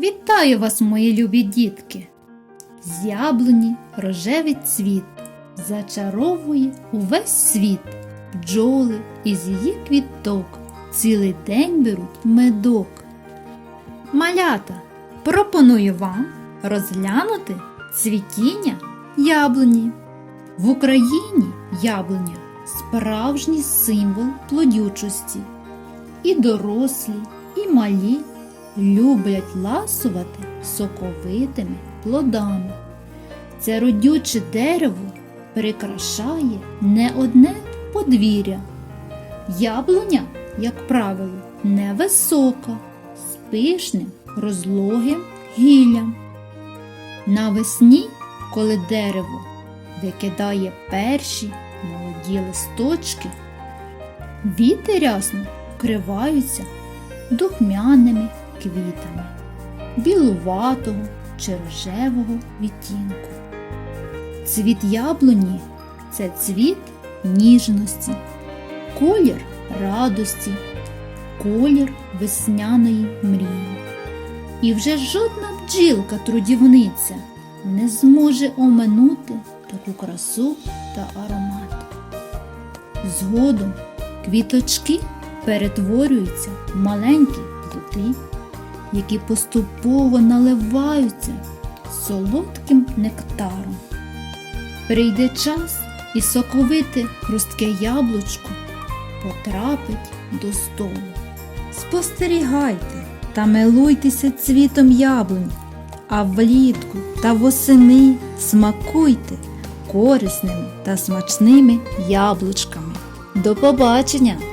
Вітаю вас, мої любі дітки! З яблуні рожевий цвіт зачаровує увесь світ. Бджоли із її квіток цілий день беруть медок. Малята, пропоную вам розглянути цвітіння яблуні. В Україні яблуня справжній символ плодючості. І дорослі, і малі люблять ласувати соковитими плодами. Це родюче дерево прикрашає не одне подвір'я. Яблуня, як правило, невисока, з пишним розлогим гіллям. Навесні, коли дерево викидає перші молоді листочки, віти рясно вкриваються духмяними квітами білуватого чи рожевого відтінку. Цвіт яблуні це цвіт ніжності, колір радості, колір весняної мрії. І вже жодна бджілка трудівниця не зможе оминути таку красу та аромат. Згодом квіточки перетворюються в маленькі плоди, які поступово наливаються солодким нектаром. Прийде час і соковите хрустке яблучко потрапить до столу. Спостерігайте та милуйтеся цвітом яблунь, а влітку та восени смакуйте корисними та смачними яблучками. До побачення!